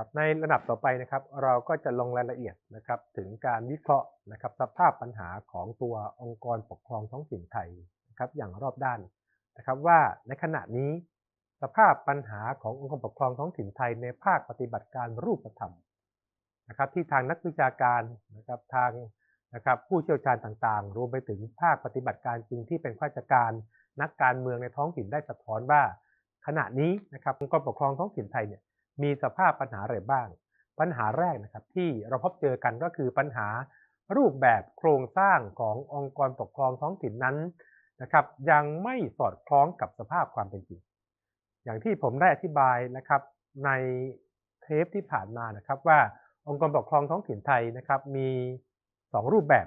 ครับในระดับต่อไปนะครับ เราก็จะลงรายละเอียดนะครับถึงการวิเคราะห์นะครับสภาพปัญหาของตัวองค์กรปกครองท้องถิ่นไทยนะครับอย่างรอบด้านนะครับว่าในขณะนี้ สภาพปัญหาขององค์กรปกครองท้องถิ่นไทยในภาคปฏิบัติการรูปธรรมนะครับที่ทางนักวิชาการนะครับทางนะครับผู้เชี่ยวชาญต่างๆ รวมไปถึงภาคปฏิบัติการจริงที่เป็นข้าราชการ นักการเมืองในท้องถิ่นได้สะท้อนว่า ขณะนี้นะครับองค์กรปกครองท้องถิ่นไทยเนี่ย มีสภาพปัญหาอะไรบ้าง ปัญหาแรกนะครับที่เราพบเจอกันก็คือปัญหารูปแบบโครงสร้างขององค์กรปกครองท้องถิ่นนั้นนะครับ ยังไม่สอดคล้องกับสภาพความเป็นจริง อย่างที่ผมได้อธิบายนะครับในเทปที่ผ่านมานะครับว่าองค์กรปกครองท้องถิ่นไทยนะครับมี 2 รูปแบบ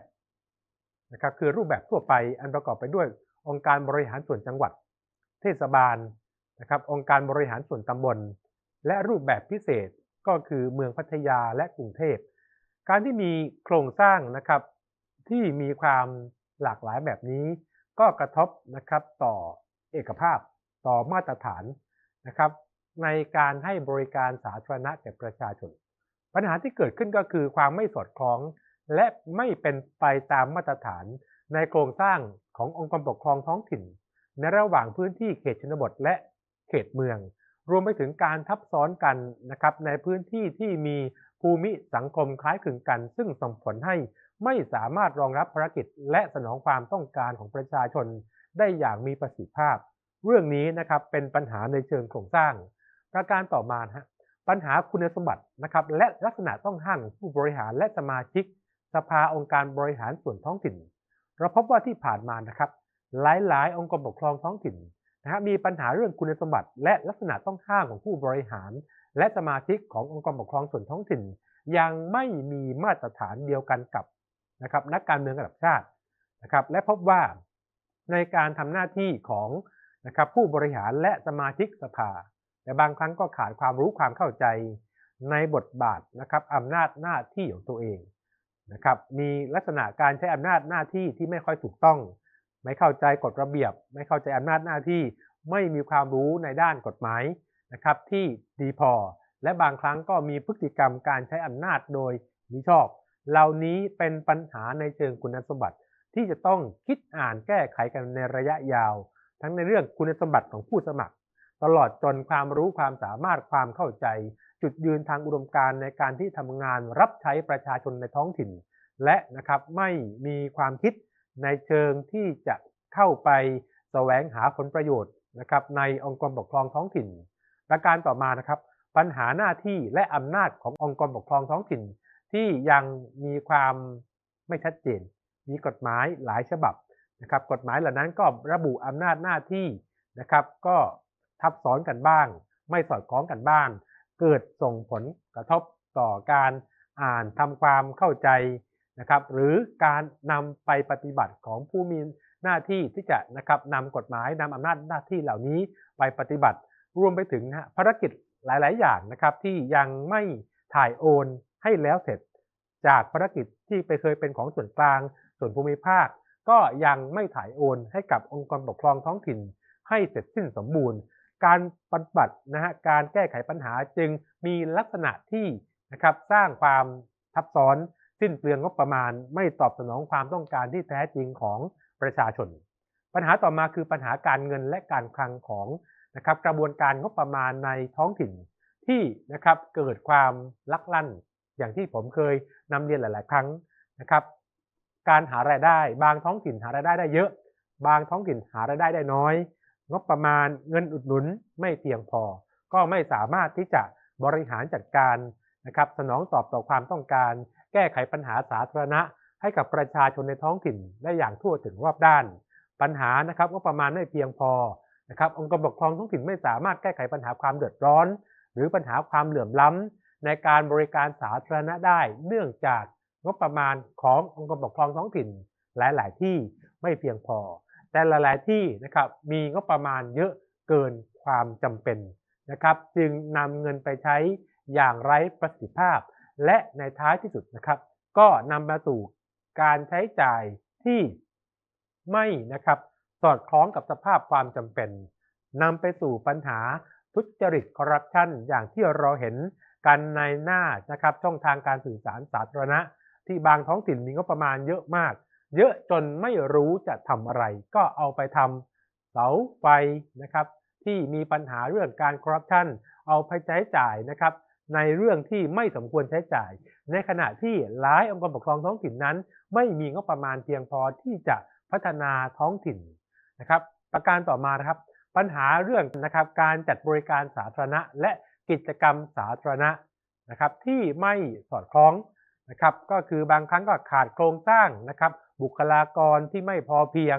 นะครับคือรูปแบบทั่วไปอันประกอบไปด้วยองค์การบริหารส่วนจังหวัด เทศบาลนะครับองค์การบริหารส่วนตำบล และรูปแบบพิเศษก็คือเมืองพัทยาและกรุงเทพ การที่มีโครงสร้างนะครับที่มีความหลากหลายแบบนี้ ก็กระทบนะครับต่อเอกภาพต่อมาตรฐานนะครับ ในการให้บริการสาธารณะแก่ประชาชน ปัญหาที่เกิดขึ้นก็คือความไม่สอดคล้อง และไม่เป็นไปตามมาตรฐานในโครงสร้างขององค์กรปกครองท้องถิ่น ในระหว่างพื้นที่เขตชนบทและเขตเมือง รวมไปถึงการทับซ้อนกันนะครับในพื้นที่ที่มีภูมิสังคมคล้ายคลึงกัน ซึ่งส่งผลให้ไม่สามารถรองรับภารกิจและสนองความต้องการของประชาชนได้อย่างมีประสิทธิภาพ เรื่องนี้นะครับเป็นปัญหาในเชิงโครงสร้าง ประการต่อมาฮะปัญหาคุณสมบัตินะครับและลักษณะต้องห้ามผู้บริหารและสมาชิก สภาองค์การบริหารส่วนท้องถิ่น เราพบว่าที่ผ่านมานะครับ หลายๆ องค์กรปกครองท้องถิ่น นะฮะมีปัญหาเรื่องคุณสมบัติ และลักษณะต้องห้ามของผู้บริหาร และสมาชิกขององค์กรปกครองส่วนท้องถิ่น ยังไม่มีมาตรฐานเดียวกันกับนะครับนักการเมืองระดับชาตินะครับและพบว่าในการทำหน้าที่ของนะครับผู้บริหารและสมาชิกสภา แต่บางครั้งก็ขาดความรู้ความเข้าใจในบทบาทนะครับอำนาจหน้าที่ของตัวเองนะครับมีลักษณะการใช้อำนาจหน้าที่ที่ไม่ค่อยถูกต้อง ไม่เข้าใจกฎระเบียบ ไม่เข้าใจอำนาจหน้าที่ ไม่มีความรู้ในด้านกฎหมายนะครับที่ดีพอ และบางครั้งก็มีพฤติกรรมการใช้อำนาจโดยมิชอบ เหล่านี้เป็นปัญหาในเชิงคุณสมบัติ ที่จะต้องคิดอ่านแก้ไขกันในระยะยาว ทั้งในเรื่องคุณสมบัติของผู้สมัคร ตลอดจนความรู้ความสามารถความเข้าใจ จุดยืนทางอุดมการณ์ในการที่ทำงานรับใช้ประชาชนในท้องถิ่น และนะครับไม่มีความคิด ในเชิงที่จะเข้าไปแสวงหาผลประโยชน์นะครับในองค์กรปกครองท้องถิ่น ประการต่อมานะครับ ปัญหาหน้าที่และอำนาจขององค์กรปกครองท้องถิ่น ที่ยังมีความไม่ชัดเจน มีกฎหมายหลายฉบับนะครับ กฎหมายเหล่านั้นก็ระบุอำนาจหน้าที่นะครับ ก็ทับซ้อนกันบ้าง ไม่สอดคล้องกันบ้าง เกิดส่งผลกระทบต่อการอ่านทำความเข้าใจ นะครับหรือการนำไปปฏิบัติของผู้มีหน้าที่ที่จะนะครับนำกฎหมายนำอำนาจหน้าที่เหล่านี้ไปปฏิบัติ รวมไปถึงภารกิจหลาย ๆ อย่างนะครับที่ยังไม่ถ่ายโอนให้แล้วเสร็จ จากภารกิจที่ไปเคยเป็นของส่วนกลาง ส่วนภูมิภาค ก็ยังไม่ถ่ายโอนให้กับองค์กรปกครองท้องถิ่น ให้เสร็จสิ้นสมบูรณ์ การปฏิบัตินะฮะการแก้ไขปัญหาจึงมีลักษณะที่นะครับสร้างความทับซ้อน สิ้นเปลืองงบประมาณ ไม่ตอบสนองความต้องการที่แท้จริงของประชาชน ปัญหาต่อมาคือปัญหาการเงินและการคลังของนะครับกระบวนการงบประมาณในท้องถิ่นที่นะครับเกิดความลักลั่น อย่างที่ผมเคยนำเรียนหลาย ๆ ครั้งนะครับการหารายได้ บางท้องถิ่นหารายได้ได้เยอะ บางท้องถิ่นหารายได้ได้น้อย งบประมาณเงินอุดหนุนไม่เพียงพอ ก็ไม่สามารถที่จะบริหารจัดการนะครับสนองตอบต่อความต้องการ แก้ไขปัญหาสาธารณะ ให้กับประชาชนในท้องถิ่นได้อย่างทั่วถึงรอบด้าน ปัญหานะครับงบประมาณไม่เพียงพอนะครับองค์กรปกครองท้องถิ่นไม่สามารถแก้ไขปัญหาความเดือดร้อน หรือปัญหาความเหลื่อมล้ำในการบริการสาธารณะได้ เนื่องจากงบประมาณขององค์กรปกครองท้องถิ่น หลาย ๆ ที่ไม่เพียงพอ แต่หลาย ๆ ที่นะครับมีงบประมาณเยอะเกินความจำเป็นนะครับ จึงนำเงินไปใช้อย่างไร้ประสิทธิภาพ และในท้ายที่สุดนะครับ ก็นำมาสู่การใช้จ่ายที่ไม่นะครับ สอดคล้องกับสภาพความจำเป็นนำไปสู่ปัญหาทุจริตคอร์รัปชันอย่างที่เราเห็นกันในหน้านะครับช่องทางการสื่อสารสาธารณะ ที่บางท้องถิ่นมีงบประมาณเยอะมาก เยอะจนไม่รู้จะทำอะไร ก็เอาไปทำเสาไฟนะครับ ที่มีปัญหาเรื่องการคอร์รัปชันเอาไปใช้จ่ายนะครับ ในเรื่องที่ไม่สมควรใช้จ่าย ในขณะที่หลายองค์กรปกครองท้องถิ่นนั้น ไม่มีงบประมาณเพียงพอที่จะพัฒนาท้องถิ่นนะครับ ประการต่อมานะครับ ปัญหาเรื่องนะครับการจัดบริการสาธารณะ และกิจกรรมสาธารณะนะครับ ที่ไม่สอดคล้องนะครับก็คือบางครั้งก็ขาดโครงสร้างนะครับ บุคลากรที่ไม่พอเพียง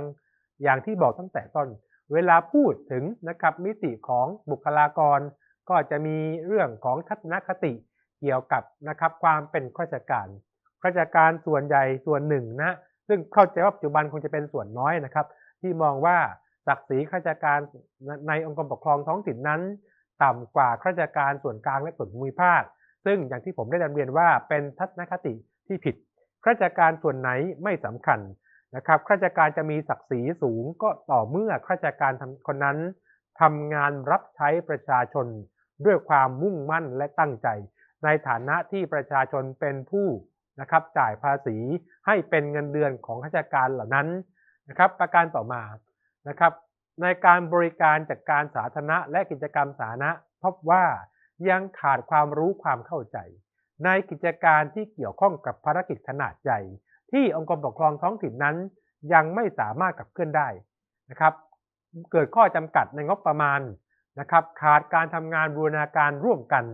อย่างที่บอกตั้งแต่ต้น เวลาพูดถึงนะครับมิติของบุคลากร ก็จะมีเรื่องของทัศนคติเกี่ยวกับนะครับความเป็นข้าราชการข้าราชการส่วนใหญ่ส่วนหนึ่งนะซึ่งเข้าใจว่าปัจจุบันคงจะเป็นส่วนน้อยนะครับ ที่มองว่าศักดิ์ศรีข้าราชการในองค์กรปกครองท้องถิ่นนั้น ต่ำกว่าข้าราชการส่วนกลางและส่วนภูมิภาค ซึ่งอย่างที่ผมได้นำเรียนว่าเป็นทัศนคติที่ผิดข้าราชการส่วนไหนไม่สำคัญนะครับข้าราชการจะมีศักดิ์ศรีสูงก็ต่อเมื่อข้าราชการคนนั้นทำงานรับใช้ประชาชน ด้วยความมุ่งมั่นและตั้งใจ ในฐานะที่ประชาชนเป็นผู้นะครับจ่ายภาษีให้เป็นเงินเดือนของข้าราชการเหล่านั้นนะครับ ประการต่อมานะครับ ในการบริการจัดการสาธารณะและกิจกรรมสาธารณะพบว่ายังขาดความรู้ความเข้าใจ ในกิจการที่เกี่ยวข้องกับภารกิจขนาดใหญ่ที่องค์กรปกครองท้องถิ่นนั้น ยังไม่สามารถกับเคลื่อนได้นะครับ เกิดข้อจำกัดในงบประมาณ นะครับขาดการทำงานบูรณาการร่วมกัน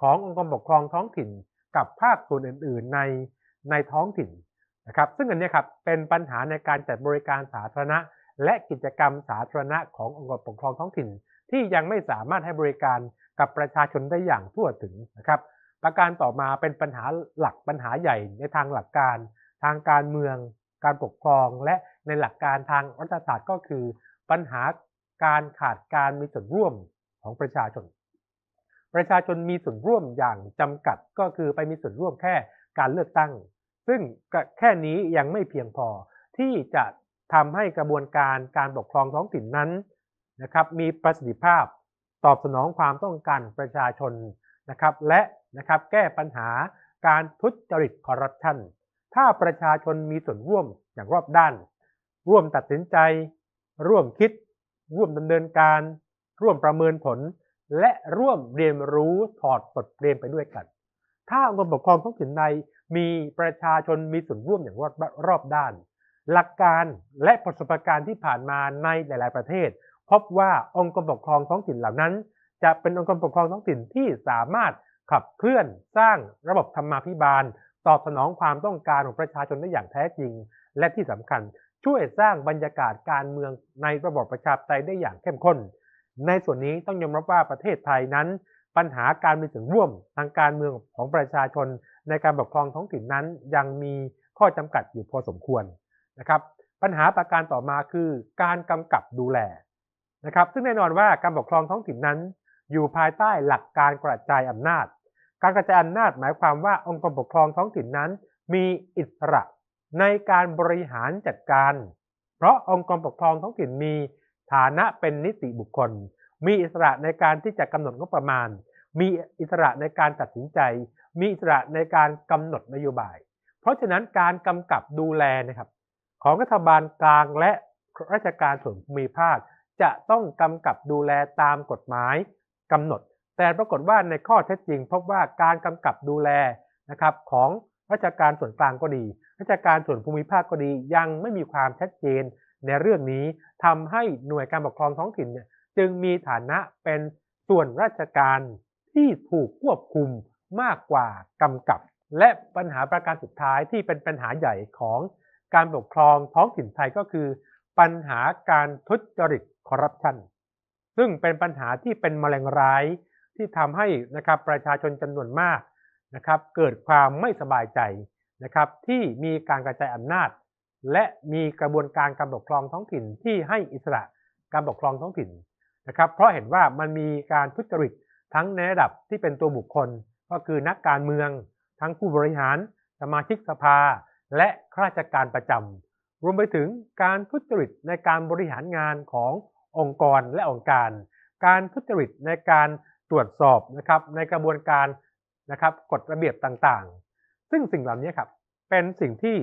ขององค์กรปกครองท้องถิ่น กับภาคส่วนอื่น ๆ ในในท้องถิ่นนะครับซึ่งอันนี้ครับเป็นปัญหาในการจัดบริการสาธารณะ และกิจกรรมสาธารณะขององค์กรปกครองท้องถิ่น ที่ยังไม่สามารถให้บริการกับประชาชนได้อย่างทั่วถึงนะครับ ประการต่อมาเป็นปัญหาหลักปัญหาใหญ่ในทางหลักการ ทางการเมือง การปกครอง และในหลักการทางรัฐศาสตร์ก็คือ ปัญหา การขาดการมีส่วนร่วมของประชาชน ประชาชนมีส่วนร่วมอย่างจำกัดก็คือไปมีส่วนร่วมแค่การเลือกตั้ง ซึ่งแค่นี้ยังไม่เพียงพอที่จะทำให้กระบวนการการปกครองท้องถิ่นนั้นนะครับมีประสิทธิภาพตอบสนองความต้องการประชาชนนะครับและนะครับแก้ปัญหาการทุจริตคอร์รัปชันถ้าประชาชนมีส่วนร่วมอย่างรอบด้าน ร่วมตัดสินใจ ร่วมคิด ร่วมดำเนินการ ร่วมประเมินผล และร่วมเรียนรู้ถอดบทเรียนไปด้วยกัน ถ้าองค์กรปกครองท้องถิ่นใดมีประชาชนมีส่วนร่วมอย่างรอบรอบด้าน หลักการและประสบการณ์ที่ผ่านมาในหลาย ๆ ประเทศ พบว่าองค์กรปกครองท้องถิ่นเหล่านั้น จะเป็นองค์กรปกครองท้องถิ่นที่สามารถขับเคลื่อนสร้างระบบธรรมาภิบาล ตอบสนองความต้องการของประชาชนได้อย่างแท้จริง และที่สำคัญ ช่วยสร้างบรรยากาศการเมืองในระบบประชาธิปไตยได้อย่างเข้มข้น ในส่วนนี้ต้องยอมรับว่าประเทศไทยนั้น ปัญหาการมีส่วนร่วมทางการเมืองของประชาชน ในการปกครองท้องถิ่นนั้น ยังมีข้อจำกัดอยู่พอสมควรนะครับ ปัญหาประการต่อมาคือการกำกับดูแลนะครับ ซึ่งแน่นอนว่าการปกครองท้องถิ่นนั้น อยู่ภายใต้หลักการกระจายอำนาจ การกระจายอำนาจหมายความว่าองค์กรปกครองท้องถิ่นนั้น มีอิสระ ในการบริหารจัดการ เพราะองค์กรปกครองท้องถิ่นมีฐานะเป็นนิติบุคคล มีอิสระในการที่จะกำหนดงบประมาณ มีอิสระในการตัดสินใจ มีอิสระในการกำหนดนโยบาย เพราะฉะนั้นการกำกับดูแลนะครับของรัฐบาลกลางและราชการส่วนภูมิภาค จะต้องกำกับดูแลตามกฎหมายกำหนด แต่ปรากฏว่าในข้อเท็จจริง พบว่าการกำกับดูแลนะครับของราชการส่วนกลางก็ดี ราชการส่วนภูมิภาคก็ดียังไม่มีความชัดเจนในเรื่องนี้ทำให้หน่วยการปกครองท้องถิ่นเนี่ยจึงมีฐานะเป็นส่วนราชการที่ถูกควบคุมมากกว่ากำกับ และปัญหาประการสุดท้ายที่เป็นปัญหาใหญ่ของการปกครองท้องถิ่นไทยก็คือ ปัญหาการทุจริตคอร์รัปชันซึ่งเป็นปัญหาที่เป็นมะเร็งร้ายที่ทำให้นะครับประชาชนจำนวนมากนะครับเกิดความไม่สบายใจ นะครับที่มีการกระจายอำนาจ และมีกระบวนการการปกครองท้องถิ่นที่ให้อิสระการปกครองท้องถิ่นนะครับเพราะเห็นว่ามันมีการทุจริตทั้งในระดับที่เป็นตัวบุคคล ก็คือนักการเมือง ทั้งผู้บริหาร สมาชิกสภา และข้าราชการประจำรวมไปถึงการทุจริตในการบริหารงานขององค์กรและองค์การ การทุจริตในการตรวจสอบนะครับในกระบวนการนะครับกฎระเบียบต่างๆ ซึ่งสิ่งเหล่านี้ครับเป็นสิ่งที่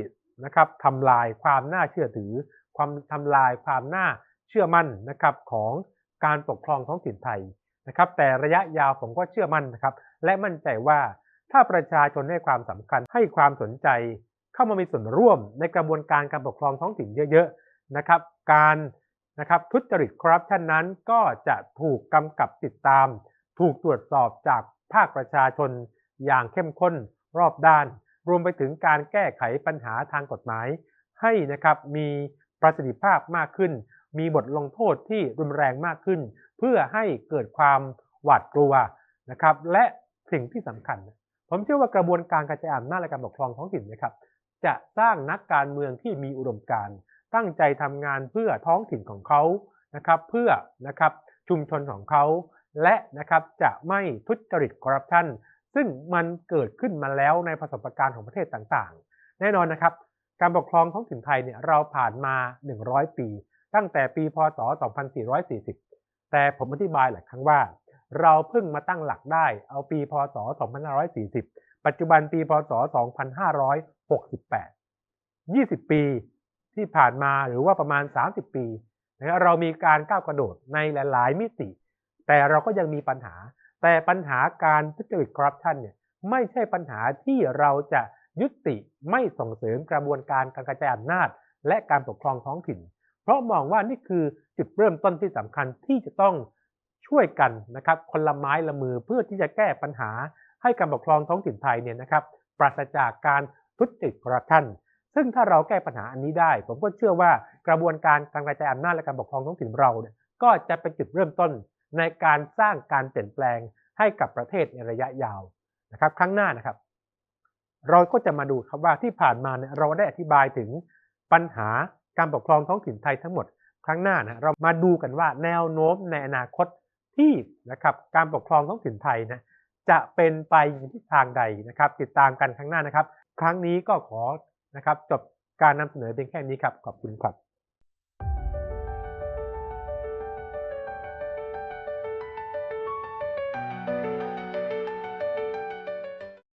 นะครับทำลายความน่าเชื่อถือ ความทำลายความน่าเชื่อมั่นนะครับของการปกครองท้องถิ่นไทยนะครับ แต่ระยะยาวผมก็เชื่อมั่นนะครับและมั่นใจว่าถ้าประชาชนให้ความสำคัญให้ความสนใจ เข้ามามีส่วนร่วมในกระบวนการการปกครองท้องถิ่นเยอะๆนะครับ การนะครับทุจริตคอร์รัปชันนั้นก็จะถูกกำกับติดตาม ถูกตรวจสอบจากภาคประชาชนอย่างเข้มข้น รอบด้าน รวมไปถึงการแก้ไขปัญหาทางกฎหมาย ให้นะครับมีประสิทธิภาพมากขึ้น มีบทลงโทษที่รุนแรงมากขึ้น เพื่อให้เกิดความหวาดกลัวนะครับและสิ่งที่สำคัญ ผมเชื่อว่ากระบวนการกระจายอำนาจและการปกครองท้องถิ่นนะครับจะสร้างนักการเมืองที่มีอุดมการณ์ตั้งใจทำงานเพื่อท้องถิ่นของเขานะครับเพื่อนะครับชุมชนของเขา และนะครับจะไม่ทุจริตคอร์รัปชัน ซึ่งมันเกิดขึ้นมาแล้วในประสบการณ์ของประเทศต่างๆ แน่นอนนะครับ การปกครองท้องถิ่นไทยเนี่ยเราผ่านมา 100 ปี ตั้งแต่ปีพศ 2440 แต่ผมอธิบายหลายครั้งว่า เราเพิ่งมาตั้งหลักได้เอาปีพศ 2540 ปัจจุบันปีพศ 2568 20 ปีที่ผ่านมาหรือว่าประมาณ 30 ปีนะเรามีการก้าวกระโดดในหลาย ๆ มิติ แต่เราก็ยังมีปัญหา แต่ปัญหาการทุจริตคอร์รัปชันเนี่ยไม่ใช่ปัญหาที่เราจะยุติไม่ส่งเสริมกระบวนการการกระจายอำนาจ และการปกครองท้องถิ่น เพราะมองว่านี่คือจุดเริ่มต้นที่สำคัญที่จะต้องช่วยกันนะครับคนละไม้ละมือเพื่อที่จะแก้ปัญหาให้การปกครองท้องถิ่นไทยเนี่ยนะครับปราศจากการทุจริตคอร์รัปชันซึ่งถ้าเราแก้ปัญหาอันนี้ได้ ผมก็เชื่อว่ากระบวนการการกระจายอำนาจและการปกครองท้องถิ่นเราเนี่ยก็จะเป็นจุดเริ่มต้น ในการสร้างการเปลี่ยนแปลงให้กับประเทศในระยะยาวนะครับ ครั้งหน้านะครับ เราก็จะมาดูครับว่าที่ผ่านมาเนี่ยเราได้อธิบายถึงปัญหาการปกครองท้องถิ่นไทยทั้งหมด ครั้งหน้านะเรามาดูกันว่าแนวโน้มในอนาคตที่นะครับการปกครองท้องถิ่นไทยนะจะเป็นไปในทิศทางใดนะครับ ติดตามกันครั้งหน้านะครับ ครั้งนี้ก็ขอนะครับจบการนำเสนอเพียงแค่นี้ครับขอบคุณครับ